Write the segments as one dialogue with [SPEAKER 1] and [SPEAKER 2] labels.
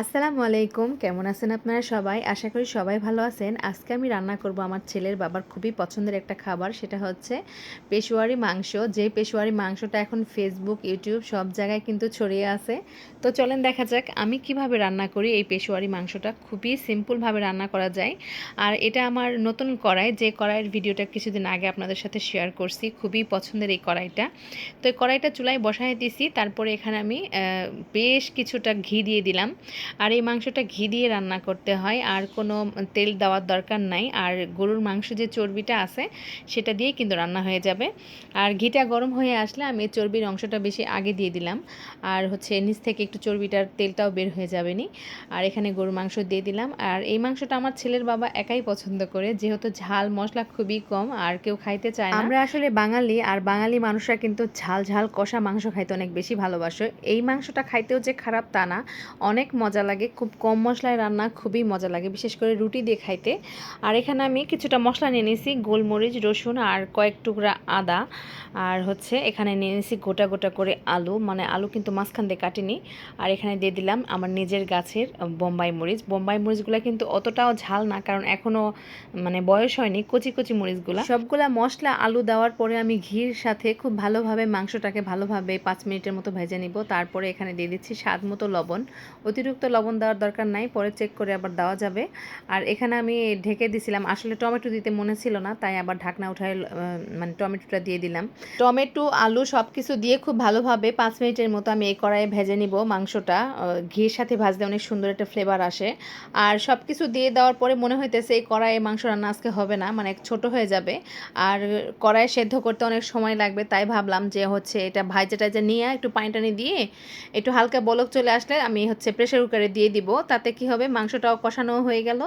[SPEAKER 1] আসসালামু আলাইকুম। কেমন আছেন আপনারা সবাই? আশা করি সবাই ভালো আছেন। আজকে আমি রান্না করব আমার ছেলের বাবার খুবই পছন্দের একটা খাবার, সেটা হচ্ছে পেশোয়ারি মাংস। যে পেশোয়ারি মাংসটা এখন ফেসবুক ইউটিউব সব জায়গায় কিন্তু ছড়িয়ে আছে। তো চলেন দেখা যাক আমি কীভাবে রান্না করি এই পেশোয়ারি মাংসটা। খুবই সিম্পলভাবে রান্না করা যায়। আর এটা আমার নতুন কড়াই। যে কড়াইয়ের ভিডিওটা কিছুদিন আগে আপনাদের সাথে শেয়ার করছি, খুবই পছন্দের এই কড়াইটা। তো এই কড়াইটা চুলায় বসাই দিছি। তারপরে এখানে আমি বেশ কিছুটা ঘি দিয়ে দিলাম। আর এই মাংসটা ঘি দিয়ে রান্না করতে হয়, আর কোনো তেল দেওয়ার দরকার নাই। আর গরুর মাংস যে চর্বিটা আছে, সেটা দিয়ে কিন্তু রান্না হয়ে যাবে। আর ঘিটা গরম হয়ে আসলে আমি চর্বির অংশটা বেশি আগে দিয়ে দিলাম। আর হচ্ছে নিচ থেকে একটু চর্বিটার তেলটাও বের হয়ে যাবে নি আর এখানে গরুর মাংস দিয়ে দিলাম। আর এই মাংসটা আমার ছেলের বাবা একাই পছন্দ করে, যেহেতু ঝাল মশলা খুবই কম, আর কেউ খাইতে চায় না। আমরা আসলে বাঙালি, আর বাঙালি মানুষরা কিন্তু ঝাল ঝাল কষা মাংস খাইতে অনেক বেশি ভালোবাসে। এই মাংসটা খাইতেও যে খারাপ তা না, অনেক মজা লাগে, খুব কম মশলায় রান্না খুবই মজা লাগে, বিশেষ করে রুটি দিয়ে খাইতে। আর এখানে আমি কিছুটা মশলা নিয়ে নিয়েছি, গোলমরিচ, রসুন আর কয়েক টুকরা আদা। আর হচ্ছে এখানে নিয়ে নিয়েছি গোটা গোটা করে আলু মানে আলু কিন্তু মাঝখান দিয়ে কাটিনি। আর এখানে দিয়ে দিলাম আমার নিজের গাছের বোম্বাই মরিচ। বোম্বাই মরিচগুলো কিন্তু অতটাও ঝাল না, কারণ এখনও মানে বয়স হয়নি, কচি কচি মরিচগুলো। সবগুলা মশলা আলু দেওয়ার পরে আমি ঘির সাথে খুব ভালোভাবে মাংসটাকে ভালোভাবে পাঁচ মিনিটের মতো ভেজে নিব। তারপরে এখানে দিয়ে দিচ্ছি স্বাদ মতো লবণ। অতিরিক্ত লবণ দেওয়ার দরকার নাই, পরে চেক করে আবার দেওয়া যাবে। আর এখানে আমি ঢেকে দিছিলাম, আসলে টমেটো দিতে মনে ছিল না, তাই আবার ঢাকনা উঠায় মানে টমেটোটা দিয়ে দিলাম। টমেটো, আলু সব কিছু দিয়ে খুব ভালোভাবে পাঁচ মিনিটের মতো আমি এই কড়াইয়ে ভেজে নিব মাংসটা। ঘির সাথে ভাজলে অনেক সুন্দর একটা ফ্লেভার আসে। আর সব কিছু দিয়ে দেওয়ার পরে মনে হইতেছে এই কড়াইয়ে মাংস রান্না আজকে হবে না মানে ছোট হয়ে যাবে। আর কড়াই সেদ্ধ করতে অনেক সময় লাগবে, তাই ভাবলাম যে হচ্ছে এটা ভাইজা টাইজা নিয়ে একটু পানি টানি দিয়ে একটু হালকা বলক চলে আসলে আমি হচ্ছে প্রেশার দিয়ে দিব। তাতে কি হবে? মাংসটাও কষানো হয়ে গেল।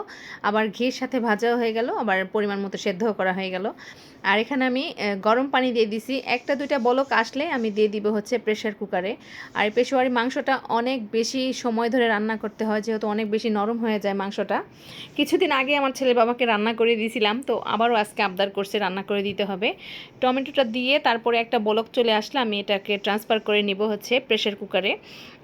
[SPEAKER 1] আবার ঘির সাথে ভাজাও হয়ে গেল। আবার পরিমাণ মতো সেদ্ধও করা হয়ে গেল। আর এখানে আমি গরম পানি দিয়ে দিছি। একটা, দুইটা বলক আসলে আমি দিয়ে দিব হচ্ছে প্রেশার কুকারে আর পেশোয়ারি মাংসটা অনেক বেশি সময় ধরে রান্না করতে হয়, যেহেতু অনেক বেশি নরম হয়ে যায় মাংসটা। কিছুদিন আগে আমার ছেলে বাবাকে রান্না করে দিয়েছিলাম, তো আবারও আজকে আবদার করছে রান্না করে দিতে হবে। টমেটোটা দিয়ে তারপরে একটা বলক চলে আসলে আমি এটাকে ট্রান্সফার করে নিব হচ্ছে প্রেশার কুকারে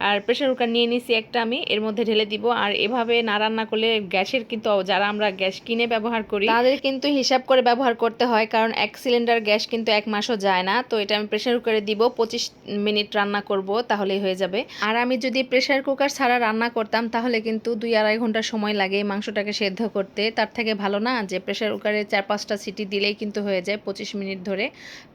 [SPEAKER 1] আর প্রেশার কুকার নিয়ে নিছি একটা আমি এর মধ্যে ঢেলে দিব। আর এভাবে না রান্না করলে গ্যাসের কিন্তু যারা আমরা গ্যাস কিনে ব্যবহার করি, তাদের কিন্তু হিসাব করে ব্যবহার করতে হয়, কারণ এক সিলিন্ডার গ্যাস কিন্তু এক মাসও যায় না। তো এটা আমি প্রেশার কুকারে দিব, পঁচিশ মিনিট রান্না করব, তাহলেই হয়ে যাবে। আর আমি যদি প্রেশার কুকার ছাড়া রান্না করতাম, তাহলে কিন্তু দুই আড়াই ঘণ্টা সময় লাগে মাংসটাকে সেদ্ধ করতে। তার থেকে ভালো না যে প্রেশার কুকারে চার পাঁচটা সিটি দিলেই কিন্তু হয়ে যায় পঁচিশ মিনিট ধরে।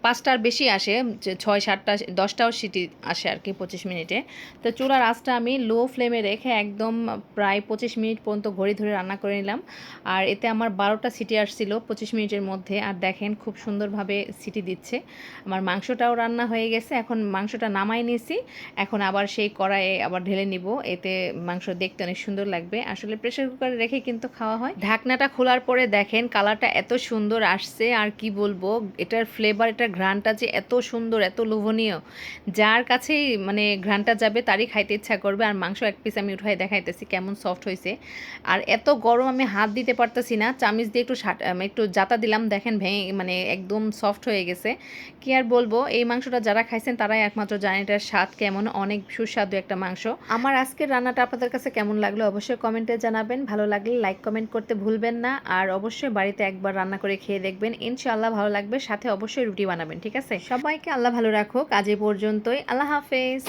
[SPEAKER 1] পাঁচটার বেশি আসে ছয়, সাতটা, দশটাও সিটি আসে আর কি পঁচিশ মিনিটে। তো চুলার আঁচটা আমি লো ফ্লেমে রেখে একদম প্রায় পঁচিশ মিনিট পর্যন্ত ঘড়ি ধরে রান্না করে নিলাম। আর এতে আমার বারোটা সিটি আসছিল পঁচিশ মিনিটের মধ্যে। আর দেখেন খুব সুন্দরভাবে সিটি দিচ্ছে। আমার মাংসটাও রান্না হয়ে গেছে। এখন মাংসটা নামাই নিয়েছি এখন আবার সেই কড়াইয়ে আবার ঢেলে নিব। এতে মাংস দেখতে অনেক সুন্দর লাগবে। আসলে প্রেশার কুকারে রেখে কিন্তু খাওয়া হয়। ঢাকনাটা খোলার পরে দেখেন কালারটা এত সুন্দর আসছে। আর কি বলব, এটার ফ্লেভার এটার ঘ্রাণটা যে এত সুন্দর, এত লোভনীয়, যার কাছেই মানে ঘ্রাণটা যাবে তারই খাইতে ইচ্ছা করবে। আর মাংস এক পিস আমি উঠাই দেখাইতেছি কেমন সফট হয়েছে আর এত গরম আমি হাত দিতে পারতেছি না, চামিচ দিয়ে একটু একটু জাতা দিলাম, দেখেন ভেঙে মানে একদম সফট হয়ে গেছে। কি আর বলব, এই মাংসটা যারা খাইছেন তারাই একমাত্র জানেন এটার স্বাদ কেমন, অনেক সুস্বাদু একটা মাংস। আমার আজকের রান্নাটা আপনাদের কাছে কেমন লাগল অবশ্যই কমেন্টে জানাবেন। ভালো লাগলে লাইক কমেন্ট করতে ভুলবেন না। আর অবশ্যই বাড়িতে একবার রান্না করে খেয়ে দেখবেন। ইনশাআল্লাহ ভালো লাগবে, সাথে অবশ্যই রুটি বানাবেন, ঠিক আছে? সবাইকে আল্লাহ ভালো রাখুক। আজ এ পর্যন্তই। আল্লাহ হাফেজ।